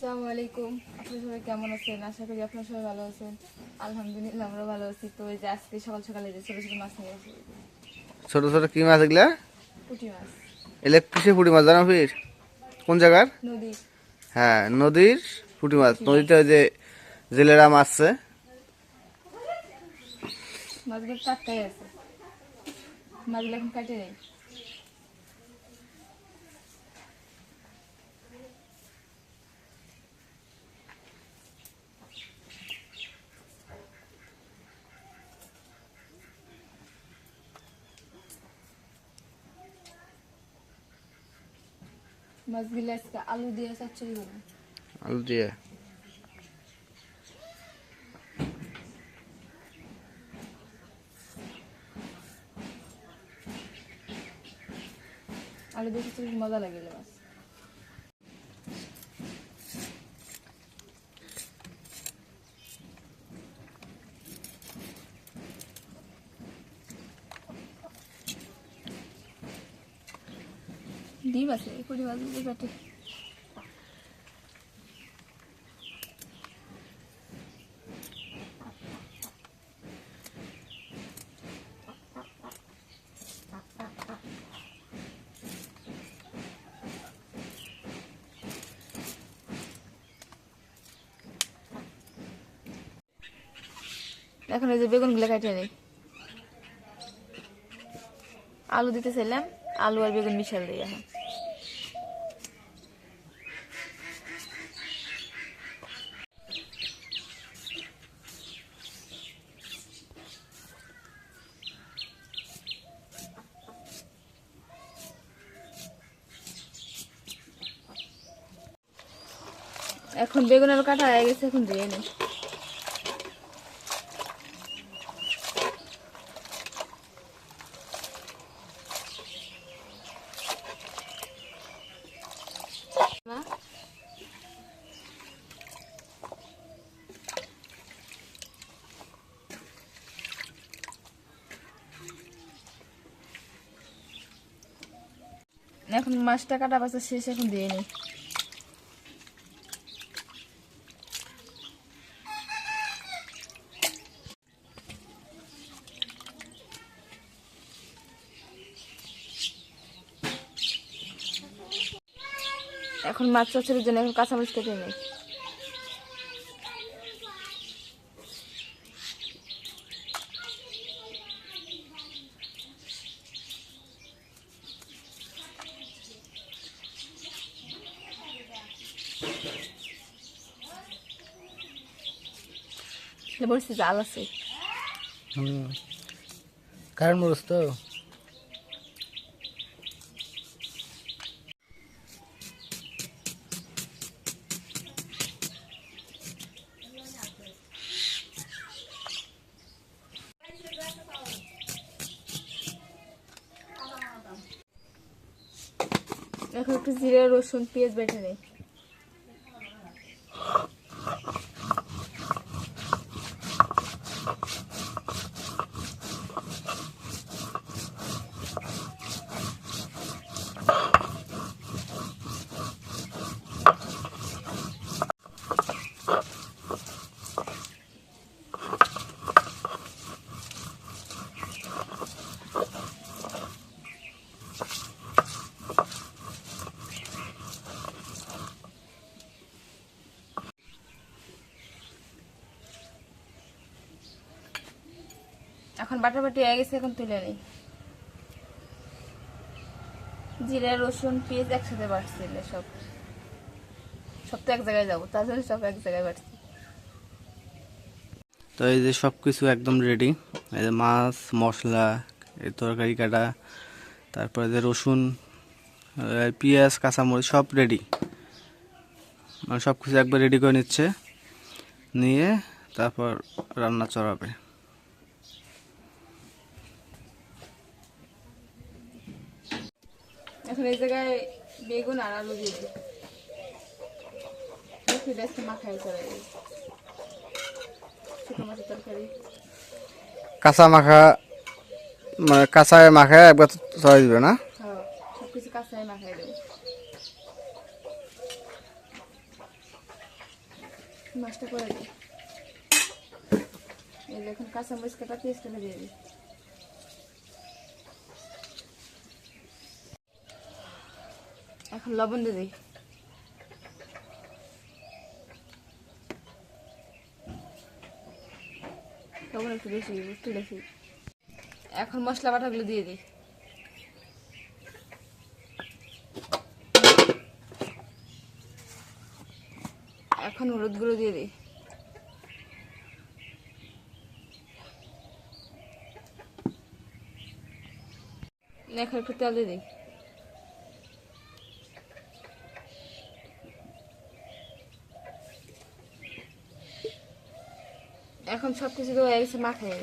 আসসালামু আলাইকুম। আপনারা সবাই কেমন আছেন? আশা করি আপনারা সবাই ভালো আছেন। আলহামদুলিল্লাহ আমরা ভালো আছি। তো এই যে আজকে সকাল সকালে যে ছোটো ছোটো মাছ নিয়ে আসি। ছোট ছোট কি মাছ এগুলা? পুঁটি মাছ। ইলেকট্রিসি পুঁটি মাছ জানো ফির? কোন জায়গার? নদী হ্যাঁ নদীর পুঁটি মাছ। নদীতে ওই যে জেলেরা মাছছে মাছগুলো টাটকাই আছে। মাছগুলো এখন কাটে নেই? মাছগুলো আজকে আলু দিয়ে চচ্চড়ি করব আলু দিয়ে? আলু দিয়ে চচ্চড়ি মজা লাগে মাছ। কাটে এখন এই যে বেগুনগুলো কাটিয়ে নেই। আলু দিতে চাইলাম, আলু আর বেগুন মিশাল এখন। এখন বেগুন আলু কাটা হয়ে গেছে, এখন দিয়ে নেই মা এখন মাছটা কাটা বাচ্চা শেষ, এখন দিয়ে নি। এখন মাছ চচ্চড়ির জন্য এখন কাঁচামরিচ কেটে নেই। বলছি জাল আছে। কারণ মরুস তো? জিরে রসুন পেঁয়াজ বেটে নেই। এখন বাটাবাটি হয়ে গেছে, এখন তুলে নেই। জিরা, রসুন, পেঁয়াজ একসাথে বাটছিল সব। সব তো এক জায়গায় যাব জন্য সব এক জায়গায় বাটছি। তো এই যে সব কিছু একদম রেডি এই যে মাছ, মশলা, এই তরকারি কাটা, তারপরে যে রসুন পেঁয়াজ, কাঁচামরিচ সব রেডি মানে সব কিছু একবার রেডি করে নিচ্ছে, নিয়ে তারপর রান্না চড়াবে। এখন এই জায়গায় বেগুন আর আলু দিয়ে দিই। মাখাই ছোটো মাছের তরকারি। কাঁচা মাখা মানে কাঁচায় মাখায় একবার চড়াই দিবে না? হ্যাঁ সব কিছু কাঁচাই মাখাই দেবো। মাছটা করে দিই। এখন কাঁচামরিচ কাটা পেস্ট করে দিয়ে দিই। এখন লবণ দিয়ে দিই। লবণ একটু বেশি একটু বেশি। এখন মশলা বাটাগুলো দিয়ে দিই। এখন হলুদ গুঁড়ো দিয়ে দিই। এখন একটু তেল দিয়ে দিই। এখন সব কিছু তো হয়ে গেছে মাখাই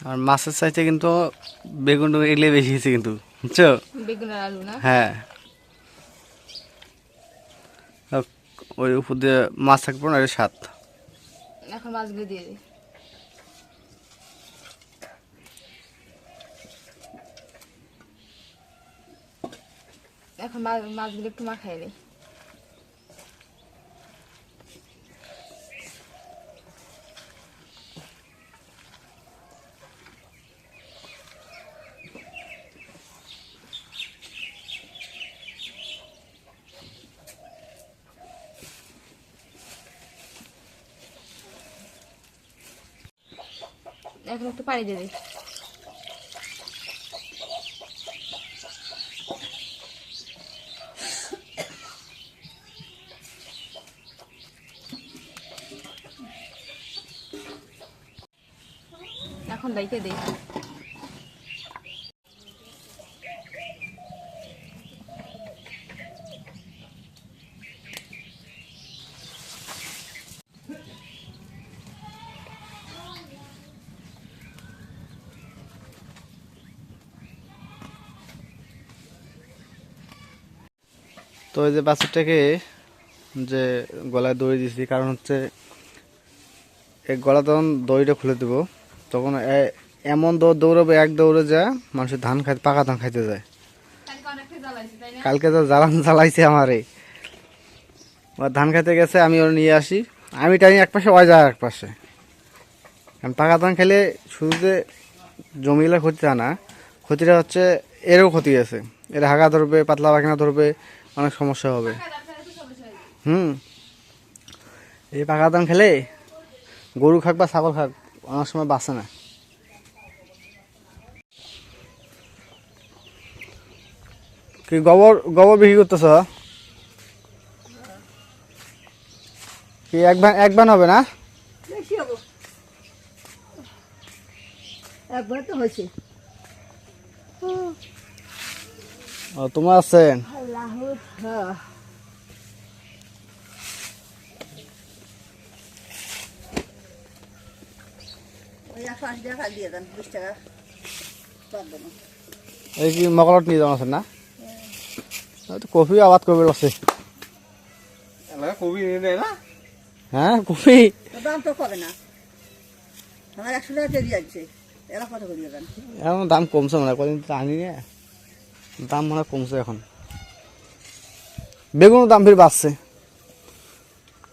আর মাছের চাইতে কিন্তু বেগুন এগুলো বেশি হয়েছে কিন্তু বুঝছ? বেগুন আর আলু না? হ্যাঁ। ওই উপর দিয়ে মাছ থাকবে না স্বাদ এখন মাছগুলো দিয়ে দিই। এখন মাছগুলো একটু মাখাই দিই এখন একটু পানি দিয়ে দিই। এখন ডাইকে দিই। তো এই যে বাছুরটাকে যে গলায় দড়ি দিয়েছি কারণ হচ্ছে এই গলা তখন দড়িটা খুলে দেবো তখন এমন দৌড় দৌড়াবে এক দৌড়ে যা মানুষের ধান খাইতে পাকা ধান খাইতে যায়। কালকে তো জ্বালান জ্বালাইছে আমারে। ও ধান খাইতে গেছে আমি ওর নিয়ে আসি। আমি টাইম এক পাশে ওই যায় এক পাশে। কারণ পাকা ধান খেলে শুধু যে জমিগুলো ক্ষতি তা না। ক্ষতিটা হচ্ছে এরও ক্ষতি আছে। এর হাগা ধরবে পাতলা পায়খানা ধরবে অনেক সমস্যা হবে। হুম। এই পাকা ধান খেলে গরু খাক বা ছাগল খাক অনেক সময় বাঁচে না। কি গোবর গোবর বিক্রি করতেছ? কি এক ভান এক ভান হবে না? একবার তো হয়েছে। ও তোমার আছেন? এই কি মকলত নিয়ে যাওয়া আছে না? ওই তো কফি আবাদ করবে আছে কবি এনে দেয় না? হ্যাঁ কফি। তো দাম তো কবে না। আমার একশো টাকা কেজি আছে। এরা কত করে দেন? এখন দাম কমছে মানে কদিন তো আনি না। দাম মানে কমছে এখন। বেগুনের দাম ফির বাড়ছে।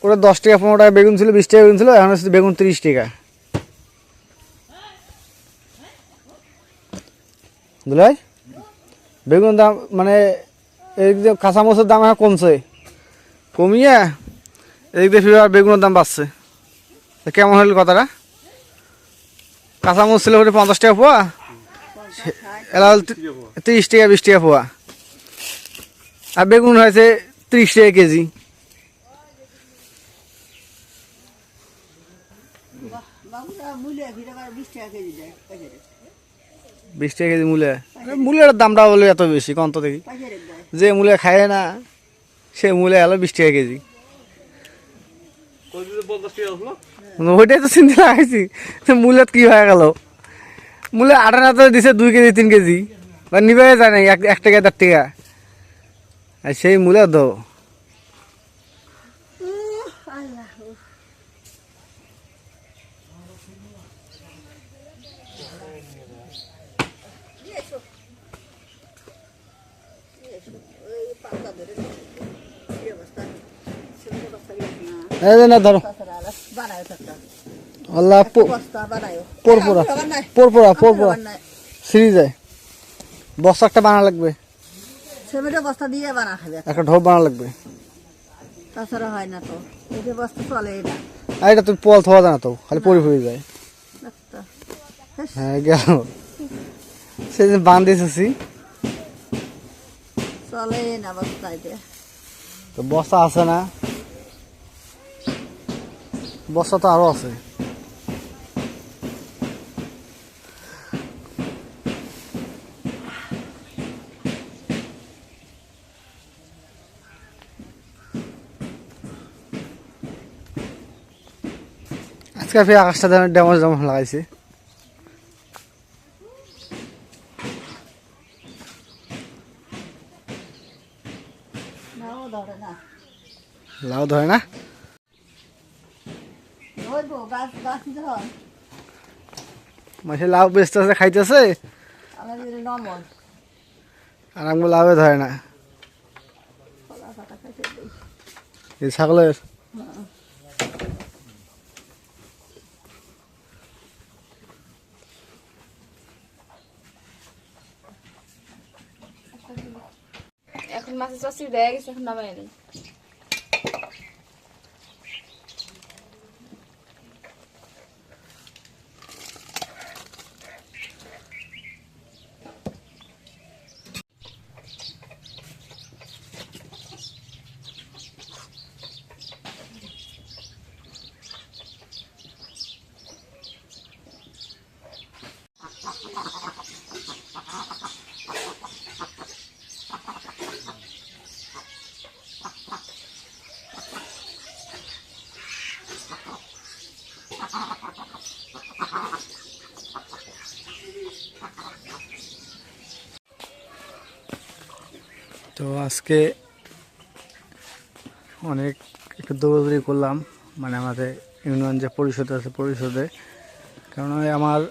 ওটা দশ টাকা, পনেরো টাকা বেগুন ছিল, বিশ টাকা বেগুন ছিল, এখন হচ্ছে বেগুন তিরিশ টাকা। বুঝলে বেগুন দাম মানে এদিক দিয়ে কাঁচামরিচের দাম এখন কমছে। কমিয়ে এদিক দিয়ে ফির বেগুনের দাম বাড়ছে। কেমন হলো কথাটা? কাঁচা কাঁচামরিচ ছিল পঞ্চাশ টাকা পোয়া এলা তিরিশ টাকা, বিশ টাকা পোয়া। আর বেগুন হয়েছে তিরিশ টাকা কেজি। বিশ টাকা কেজি মূলে। মূলের দামটা বলে এত বেশি কত দেখি। যে মূলে খায় না সে মূলে এলো বিশ টাকা কেজি। ওইটাই তো চিন্তা লাগাইছি মূলত কি হয়ে গেল। মূলে আটানা তো দিছে দুই কেজি তিন কেজি বা নিবে যায় না এক এক টাকা দেড় টাকা। আর সেই মূলা দো না? ধরো। বস্তা একটা বানা লাগবে। সিমেন্টের বস্তা দিয়ে বানা খাবে। একটা ঢোপ বানা লাগবে। তাছাড়া হয় না তো। এই যে বস্তা চলেই না আর এটা তুমি পল থোয়া যায় না তো খালি পরি হয়ে যায়। হ্যাঁ গেল। সেদিন বান দিয়েছি চলেই না বস্তায় দিয়ে তো বস্তা আছে না। বস্তা তো আরও আছে। ফের আকাশটা ড্যামেজ ড্যামেজ লাগাইছে। লাউ ধরে না? মাসে লাউ বেচতে আছে খাইতেছে? আর আমি লাউে ধরে না। ছাগলের এখন মাছের চচড়ি দেয়া গেছে এখন তো আজকে অনেক একটু দৌড়াদৌড়ি করলাম মানে আমাদের ইউনিয়ন যে পরিষদ আছে পরিষদে। কারণ আমার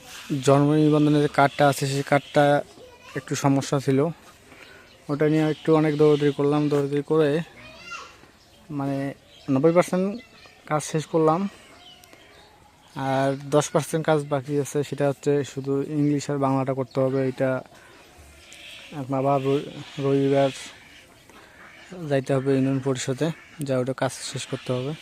জন্ম নিবন্ধনের যে কার্ডটা আছে, সেই কার্ডটা একটু সমস্যা ছিল। ওটা নিয়ে একটু অনেক দৌড়াদৌড়ি করলাম, দৌড়াদৌড়ি করে মানে নব্বই পার্সেন্ট কাজ শেষ করলাম। আর দশ পার্সেন্ট কাজ বাকি আছে, সেটা হচ্ছে শুধু ইংলিশ আর বাংলাটা করতে হবে, এটা আবার রবি- রবিবার যাইতে হবে ইউনিয়ন পরিষদে, যা ওটা কাজ শেষ করতে হবে।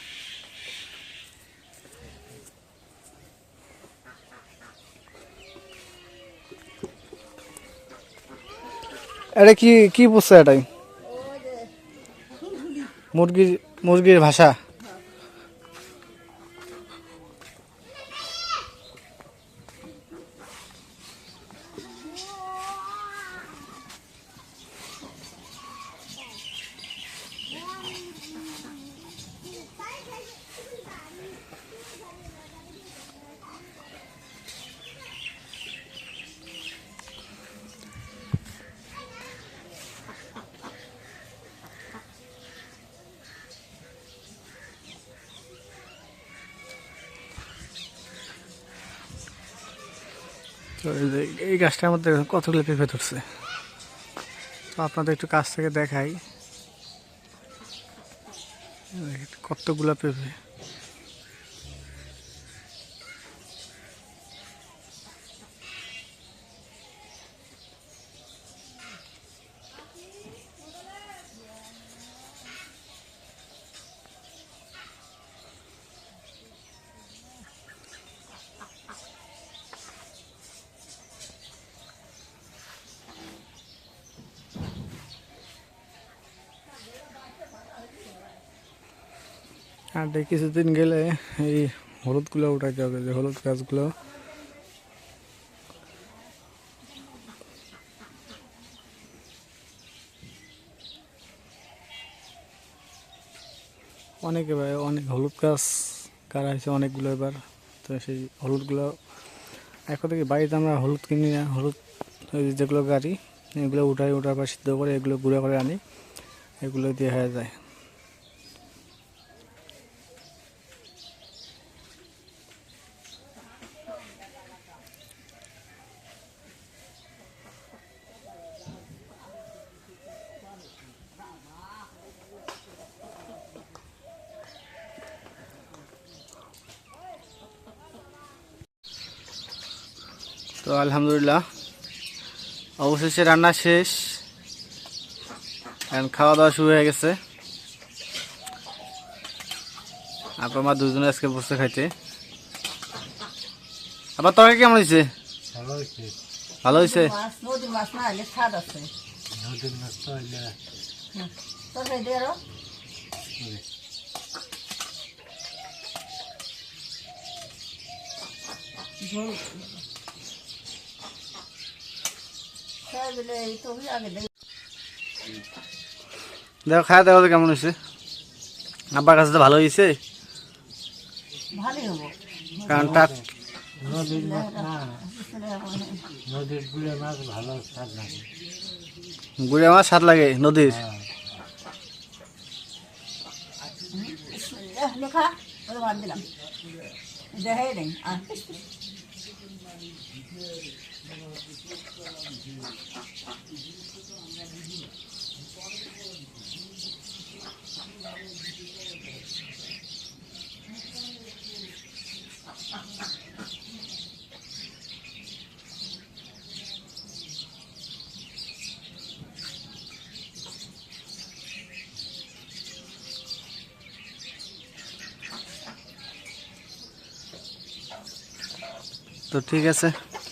এটা কি কি বুঝছে এটাই? মুরগির মুরগির ভাষা? তো এই গাছটা আমাদের কতগুলো পেঁপে ধরছে। তো আপনাদের একটু কাছ থেকে দেখাই। কতগুলো পেঁপে। আর কিছুদিন গেলে এই হলুদগুলো উঠাইতে হবে, যে হলুদ গাছগুলো। অনেক এবার অনেক হলুদ গাছ কারা হয়েছে অনেকগুলো এবার। তো সেই হলুদগুলো, এখন থেকে বাড়িতে আমরা হলুদ কিনি না, হলুদ যেগুলো গাড়ি, এগুলো উঠাই উঠার পর সিদ্ধ করে এগুলো গুঁড়া করে আনি, এগুলো দিয়ে হয়ে যায়। আলহামদুলিল্লাহ। অবশেষে রান্না শেষ। এখন খাওয়া দাওয়া শুরু হয়ে গেছে। আপনার মা দুজনে আজকে বসে খাইতে। আবার তরকারি কেমন হয়েছে? ভালো হয়েছে। ভালো হয়েছে মাছ নদীর মাছ না হলে স্বাদ আছে নদীর মাছ তো হইলে তরকারি দিয়ে আরও ঝোল সবাই মিলে এই তো আগে দেখি খাওয়া দাওয়া কেমন হয়েছে আব্বার কাছে তো ভালো হয়েছে কারণ নদীর মাছ গুড়ে মাছ স্বাদ লাগে গুড়ে আমার স্বাদ নদীর হ্যাঁ তো ঠিক আছে